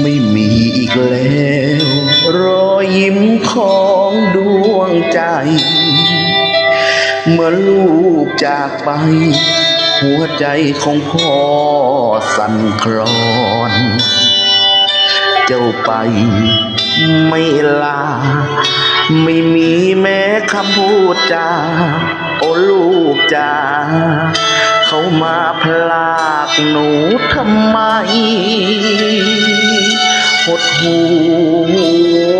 ไม่มีอีกแล้ว รอยยิ้มของดวงใจ เมื่อลูกจากไป หัวใจของพ่อสั่นคลอน เจ้าไปไม่ลา ไม่มีแม้คำพูดจาโอ้ลูกจ้าเขามาพลากหนูทำไม หดหั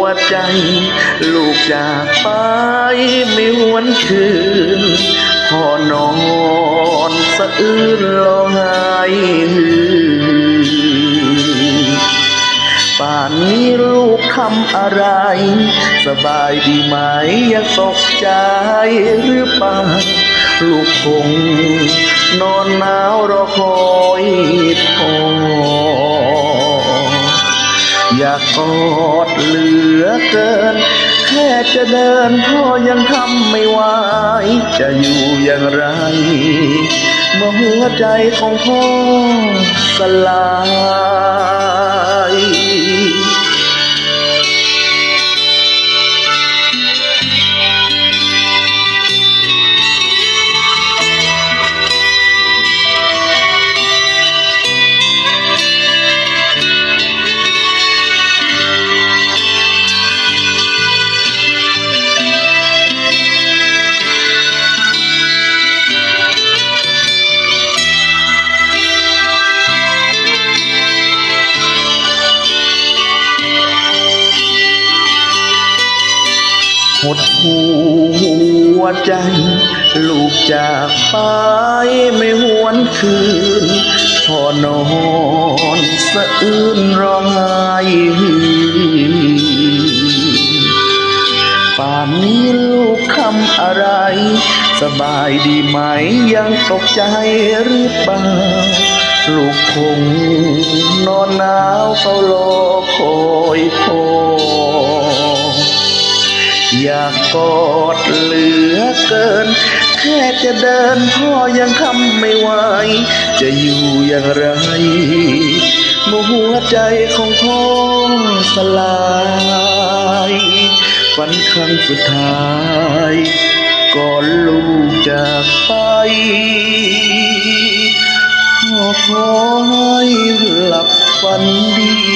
วใจ ลูกจากไปไม่หวนคืนพอนอนสะอื้นร้องไห้ป่านนี้ลูกทำอะไร สบายดีไหมยังตกใจหรือเปล่าลูกคงนอนหนาวรอคอยพ่อ อยากกอดเหลือเกิน แค่จะเดินพ่อยังทำไม่ไหวจะอยู่อย่างไร เมื่อหัวใจของพ่อสลาย หดหัวใจ ลูกจากไปไม่หวนคืนพอนอนสะอื้นร้องไห้ป่านนี้ลูกทำอะไร สบายดีไหมยังตกใจหรือเปล่าลูกคงนอนหนาวเฝ้ารอคอยพ่อ อยากกอดเหลือเกิน แค่จะเดินพ่อยังทำไม่ไหว จะอยู่อย่างไรเมื่อหัวใจของพ่อสลายฝันครั้งสุดท้าย ก่อนลูกจากไปขอขอให้หลับฝันดี